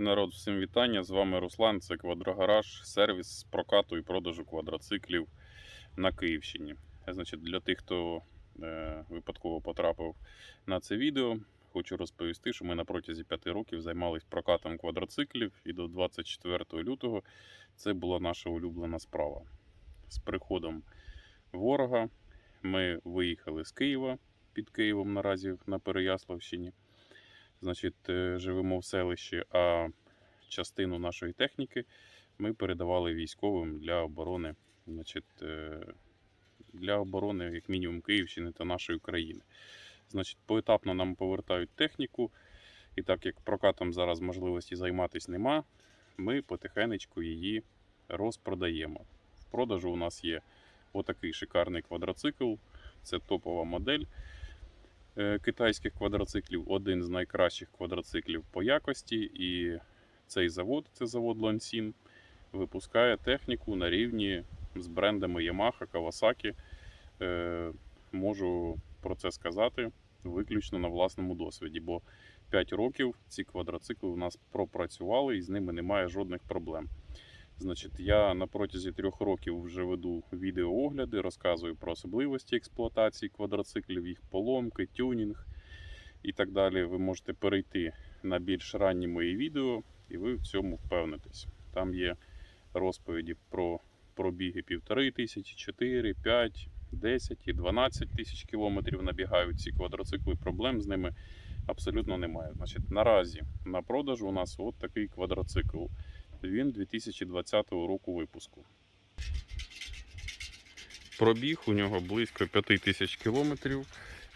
Народ, всім вітання. З вами Руслан. Це Квадрогараж, сервіс з прокату і продажу квадроциклів на Київщині. Значить, для тих, хто е, випадково потрапив на це відео, хочу розповісти, що ми на протязі 5 років займалися прокатом квадроциклів, і до 24 лютого це була наша улюблена справа. З приходом ворога ми виїхали з Києва під Києвом наразі на Переяславщині значить, е, живемо в селищі, а частину нашої техніки ми передавали військовим для оборони, значить, е, для оборони, як мінімум, Київщини та нашої країни. Значить, поетапно нам повертають техніку, і так як прокатом зараз можливості займатися нема, ми потихенечку її розпродаємо. В продажу у нас є отакий шикарний квадроцикл, це топова модель китайських квадроциклів, один з найкращих квадроциклів по якості. І цей завод, це завод Лансін, випускає техніку на рівні з брендами Yamaha, Kawasaki. Е, Можу про це сказати виключно на власному досвіді, бо 5 років ці квадроцикли у нас пропрацювали і з ними немає жодних проблем. Значить, я на протязі трьох років вже веду відеоогляди, розказую про особливості експлуатації квадроциклів, їх поломки, тюнінг і так далі. Ви можете перейти на більш ранні мої відео, і ви в цьому впевнитесь. Там є розповіді про пробіги півтори тисячі, 4, 5, 10 і 12 тисяч кілометрів набігають ці квадроцикли. Проблем з ними абсолютно немає. Значить, наразі на продажу у нас от такий квадроцикл. Він 2020 року випуску. Пробіг у нього близько 5 тисяч кілометрів.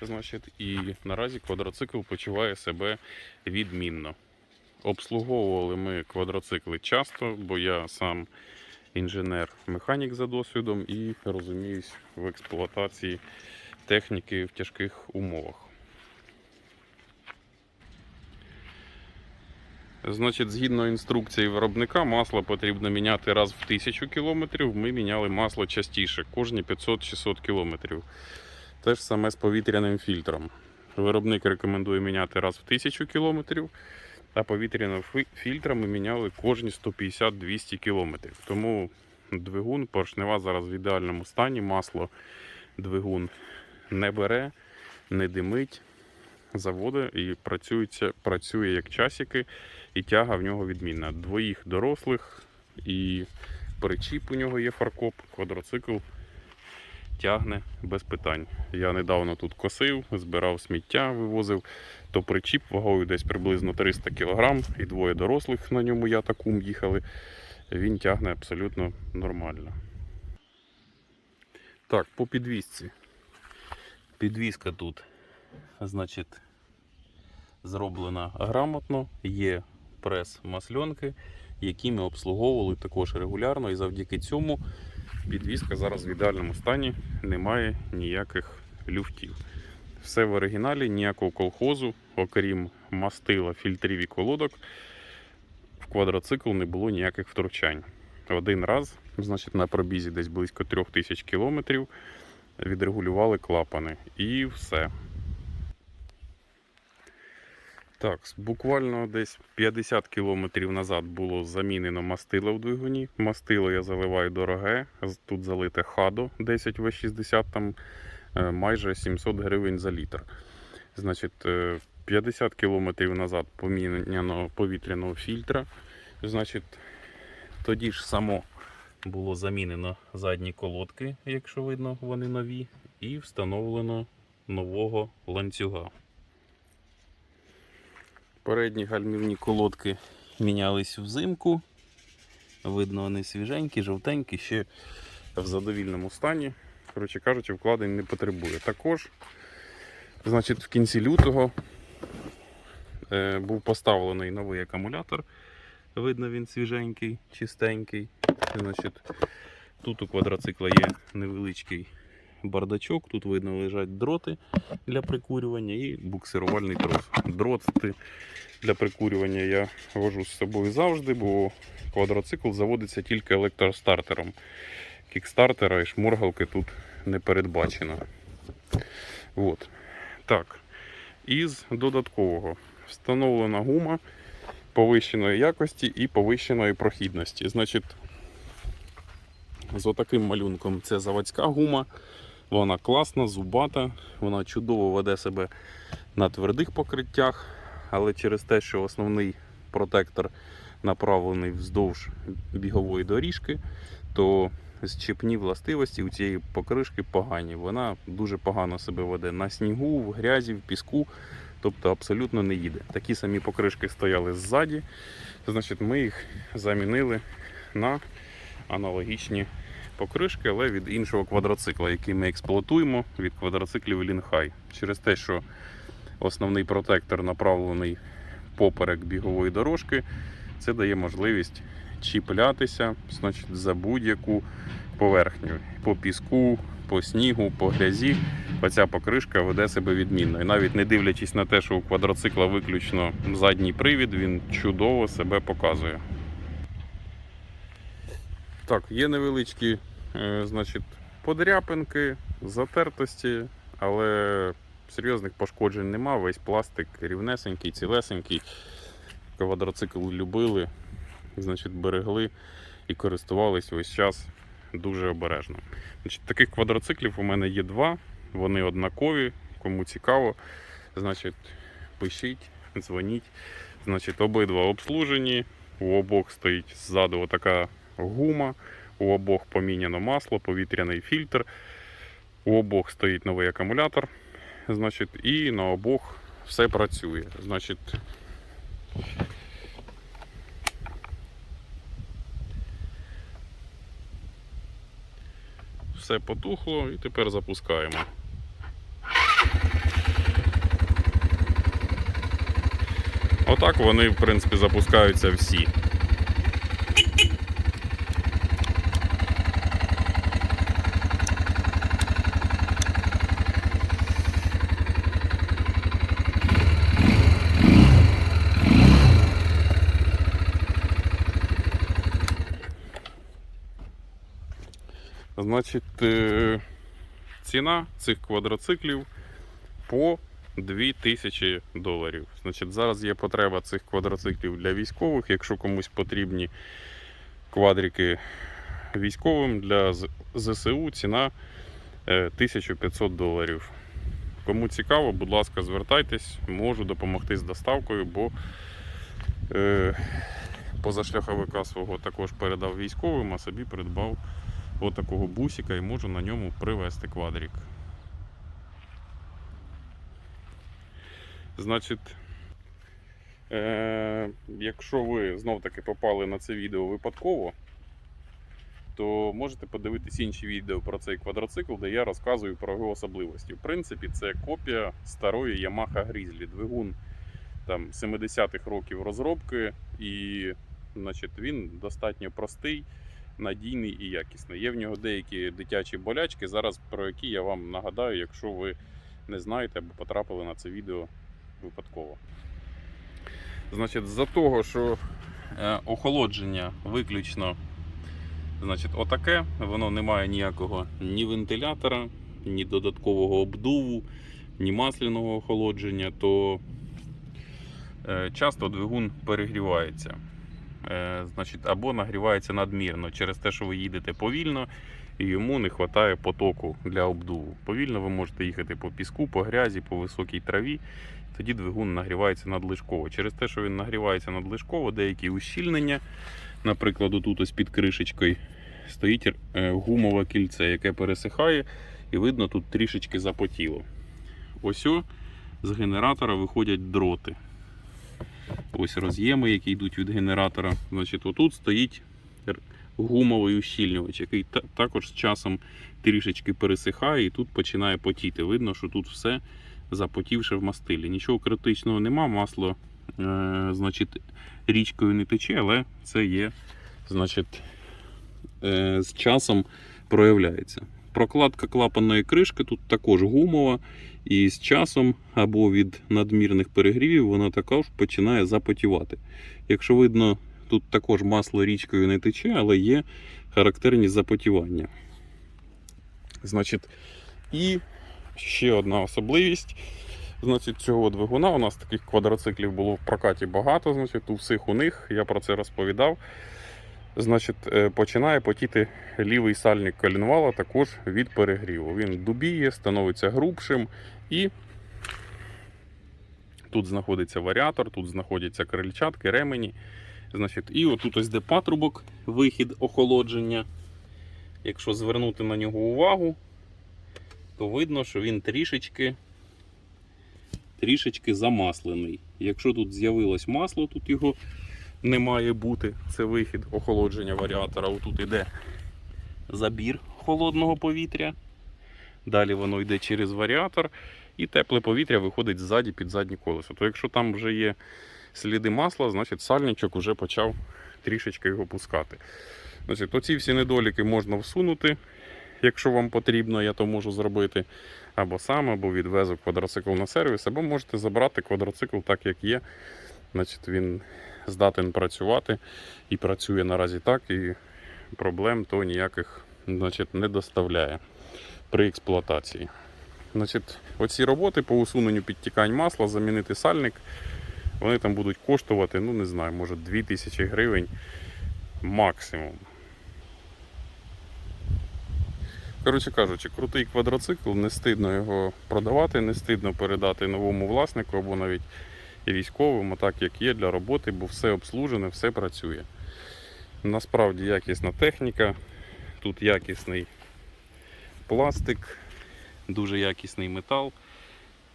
Значить, і наразі квадроцикл почуває себе відмінно. Обслуговували ми квадроцикли часто, бо я сам інженер-механік за досвідом і розуміюсь в експлуатації техніки в тяжких умовах. Значить, згідно інструкції виробника, масло потрібно міняти раз в 1000 км. Ми міняли масло частіше, кожні 500-600 км. Те ж саме з повітряним фільтром. Виробник рекомендує міняти раз в 1000 км, а повітряного фі- фільтра ми міняли кожні 150-200 км. Тому двигун поршнева зараз в ідеальному стані. Масло двигун не бере, не димить, заводить і працюється, працює як часики і тяга в нього відмінна. Двоїх дорослих і причіп у нього є фаркоп, квадроцикл тягне без питань. Я недавно тут косив, збирав сміття, вивозив, то причіп вагою десь приблизно 300 кг і двоє дорослих на ньому я та кум їхали. Він тягне абсолютно нормально. Так, по підвісці. Підвізка тут, значить, зроблена грамотно, є прес масльонки, які ми обслуговували також регулярно, і завдяки цьому підвізка зараз в ідеальному стані, немає ніяких люфтів. Все в оригіналі, ніякого колхозу, окрім мастила, фільтрів і колодок, в квадроцикл не було ніяких втручань. Один раз, значить, на пробізі десь близько 3000 кілометрів відрегулювали клапани і все. Так, буквально десь 50 кілометрів назад було замінено мастило в двигуні. Мастило я заливаю дороге. Тут залите хадо 10 В60, там е, майже 700 гривень за літр. Значить, е, 50 кілометрів назад поміняно повітряного фільтра. Значить, тоді ж само було замінено задні колодки, якщо видно, вони нові, і встановлено нового ланцюга. Передні гальмівні колодки мінялись взимку. Видно, вони свіженькі, жовтенькі, ще в задовільному стані. Коротше кажучи, вкладень не потребує. Також, значить, в кінці лютого е, був поставлений новий акумулятор. Видно, він свіженький, чистенький. Значить, тут у квадроцикла є невеличкий бардачок, тут видно лежать дроти для прикурювання і буксирувальний трос. Дроти для прикурювання я вожу з собою завжди, бо квадроцикл заводиться тільки електростартером. Кікстартера і шморгалки тут не передбачено. От. Так. Із додаткового встановлена гума повищеної якості і повищеної прохідності. Значить, з отаким малюнком це заводська гума. Вона класна, зубата, вона чудово веде себе на твердих покриттях, але через те, що основний протектор направлений вздовж бігової доріжки, то зчепні властивості у цієї покришки погані. Вона дуже погано себе веде на снігу, в грязі, в піску, тобто абсолютно не їде. Такі самі покришки стояли ззаді. Значить, ми їх замінили на аналогічні покришки, але від іншого квадроцикла, який ми експлуатуємо від квадроциклів Лінхай. Через те, що основний протектор направлений поперек бігової дорожки, це дає можливість чіплятися значить, за будь-яку поверхню. По піску, по снігу, по грязі. Оця покришка веде себе відмінно. І навіть не дивлячись на те, що у квадроцикла виключно задній привід, він чудово себе показує. Так, є невеличкі значить, подряпинки, затертості, але серйозних пошкоджень нема. Весь пластик рівнесенький, цілесенький. Квадроцикл любили, значить, берегли і користувались весь час дуже обережно. Значить, таких квадроциклів у мене є два, вони однакові. Кому цікаво, значить, пишіть, дзвоніть. Значить, обидва обслужені. У обох стоїть ззаду отака гума, у обох поміняно масло, повітряний фільтр. У обох стоїть новий акумулятор. Значить, і на обох все працює. Значить, все потухло і тепер запускаємо. Отак вони, в принципі, запускаються всі. Значить, е, ціна цих квадроциклів по 2000 доларів. Значить, зараз є потреба цих квадроциклів для військових. Якщо комусь потрібні квадрики військовим для ЗСУ, ціна е, 1500 доларів. Кому цікаво, будь ласка, звертайтесь, можу допомогти з доставкою, бо е, позашляховика свого також передав військовим, а собі придбав отакого бусика і можу на ньому привезти квадрик. Значить, е- якщо ви знов таки попали на це відео випадково, то можете подивитись інші відео про цей квадроцикл, де я розказую про його особливості. В принципі, це копія старої Yamaha Grizzly. Двигун там 70-х років розробки, і значить, він достатньо простий надійний і якісний. Є в нього деякі дитячі болячки, зараз про які я вам нагадаю, якщо ви не знаєте або потрапили на це відео випадково. Значить, з-за того, що е, охолодження виключно значить, отаке, воно не має ніякого ні вентилятора, ні додаткового обдуву, ні масляного охолодження, то е, часто двигун перегрівається значить, або нагрівається надмірно через те, що ви їдете повільно і йому не вистачає потоку для обдуву. Повільно ви можете їхати по піску, по грязі, по високій траві. Тоді двигун нагрівається надлишково. Через те, що він нагрівається надлишково, деякі ущільнення, наприклад, тут ось під кришечкою стоїть е, гумове кільце, яке пересихає, і видно, тут трішечки запотіло. Ось о, з генератора виходять дроти. Ось роз'єми, які йдуть від генератора. Значить, отут стоїть гумовий ущільнювач, який також з часом трішечки пересихає і тут починає потіти. Видно, що тут все запотівше в мастилі. Нічого критичного нема, масло е, значить, річкою не тече, але це є, значить, е, з часом проявляється. Прокладка клапанної кришки тут також гумова, і з часом або від надмірних перегрівів вона також починає запотівати. Якщо видно, тут також масло річкою не тече, але є характерні запотівання. Значить, і ще одна особливість. значить, цього двигуна. У нас таких квадроциклів було в прокаті багато, значить, у всіх у них, я про це розповідав. Значить, е, починає потіти лівий сальник колінвала також від перегріву. Він дубіє, становиться грубшим і тут знаходиться варіатор, тут знаходяться крильчатки, ремені. Значить, і отут ось де патрубок, вихід охолодження. Якщо звернути на нього увагу, то видно, що він трішечки, трішечки замаслений. Якщо тут з'явилось масло, тут його не має бути. Це вихід охолодження варіатора. Отут іде забір холодного повітря. Далі воно йде через варіатор, і тепле повітря виходить ззаді під заднє колесо. То якщо там вже є сліди масла, значить сальничок вже почав трішечки його пускати. Значить, оці всі недоліки можна всунути, якщо вам потрібно, я то можу зробити. Або сам, або відвезу квадроцикл на сервіс, або можете забрати квадроцикл так, як є. Значить, він здатен працювати і працює наразі так, і проблем то ніяких значить, не доставляє при експлуатації. Значить, оці роботи по усуненню підтікань масла, замінити сальник, вони там будуть коштувати, ну не знаю, може 2000 гривень максимум. Коротше кажучи, крутий квадроцикл, не стидно його продавати, не стидно передати новому власнику або навіть і військовим, так як є для роботи, бо все обслужене, все працює. Насправді якісна техніка, тут якісний пластик, дуже якісний метал,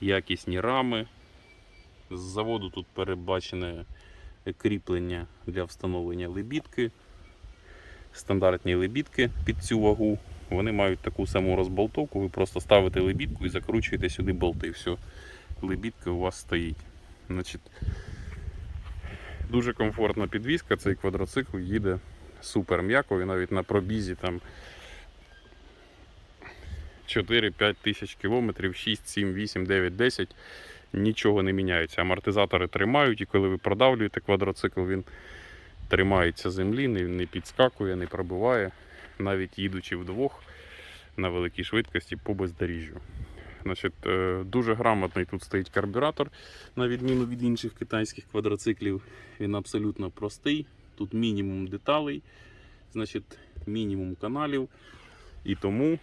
якісні рами. З заводу тут передбачене кріплення для встановлення лебідки, стандартні лебідки під цю вагу. Вони мають таку саму розболтовку, ви просто ставите лебідку і закручуєте сюди болти. Все, лебідка у вас стоїть. Значить, дуже комфортна підвізка, цей квадроцикл їде супер м'яко і навіть на пробізі там 4-5 тисяч кілометрів, 6, 7, 8, 9, 10 нічого не міняється. Амортизатори тримають, і коли ви продавлюєте квадроцикл, він тримається землі, не, підскакує, не пробиває, навіть їдучи вдвох на великій швидкості по бездоріжжю. Значить, е, дуже грамотний тут стоїть карбюратор, на відміну від інших китайських квадроциклів. Він абсолютно простий. Тут мінімум деталей, значить, мінімум каналів. І тому,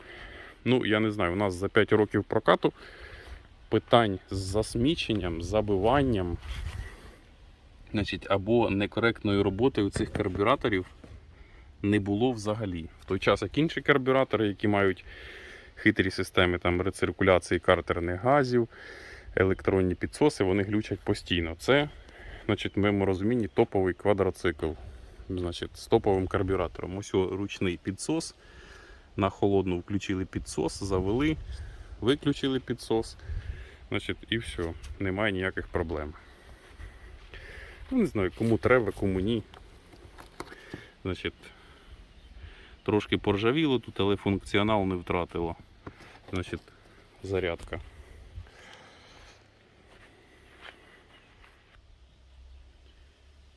ну я не знаю, у нас за 5 років прокату питань з засміченням, забиванням, значить, або некоректною роботою цих карбюраторів не було взагалі. В той час, як інші карбюратори, які мають хитрі системи там, рециркуляції картерних газів, електронні підсоси, вони глючать постійно. Це, значить, в моєму розумінні, топовий квадроцикл. Значить, з топовим карбюратором. Ось ручний підсос. На холодну включили підсос, завели, виключили підсос. Значить, і все, немає ніяких проблем. Ну, не знаю, кому треба, кому ні. Значить, трошки поржавіло тут, але функціонал не втратило. Значить, зарядка.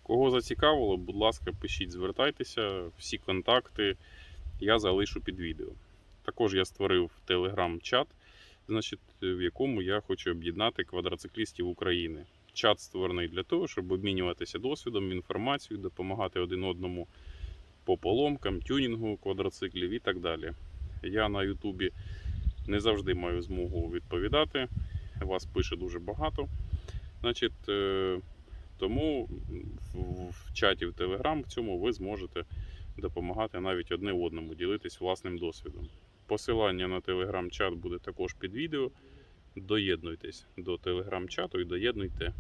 Кого зацікавило, будь ласка, пишіть, звертайтеся, всі контакти я залишу під відео. Також я створив телеграм-чат, значить, в якому я хочу об'єднати квадроциклістів України. Чат створений для того, щоб обмінюватися досвідом, інформацією, допомагати один одному по поломкам, тюнінгу квадроциклів і так далі. Я на Ютубі не завжди маю змогу відповідати. Вас пише дуже багато. Значить, е, тому в- чаті в Telegram в цьому ви зможете допомагати навіть одне одному, ділитись власним досвідом. Посилання на телеграм-чат буде також під відео. Доєднуйтесь до телеграм-чату і доєднуйте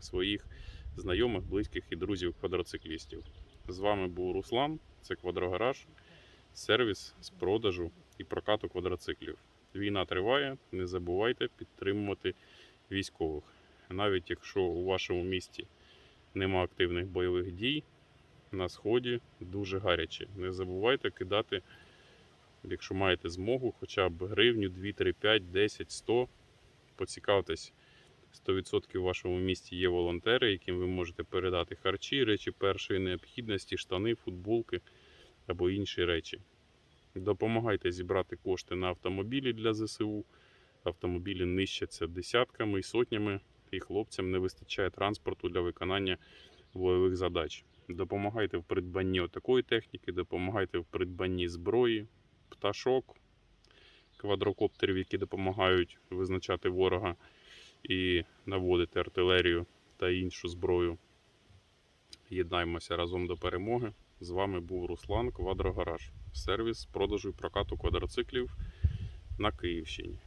своїх знайомих, близьких і друзів квадроциклістів. З вами був Руслан, це Квадрогараж, сервіс з продажу і прокату квадроциклів. Війна триває, не забувайте підтримувати військових. Навіть якщо у вашому місті нема активних бойових дій, на сході дуже гаряче. Не забувайте кидати, якщо маєте змогу, хоча б гривню, 2, 3, 5, 10, 100. Поцікавтесь, 100% в вашому місті є волонтери, яким ви можете передати харчі, речі першої необхідності, штани, футболки або інші речі. Допомагайте зібрати кошти на автомобілі для ЗСУ, автомобілі нищаться десятками і сотнями, і хлопцям не вистачає транспорту для виконання бойових задач. Допомагайте в придбанні такої техніки, допомагайте в придбанні зброї, пташок, квадрокоптерів, які допомагають визначати ворога і наводити артилерію та іншу зброю. Єднаймося разом до перемоги. З вами був Руслан Квадрогараж. Сервіс продажу і прокату квадроциклів на Київщині.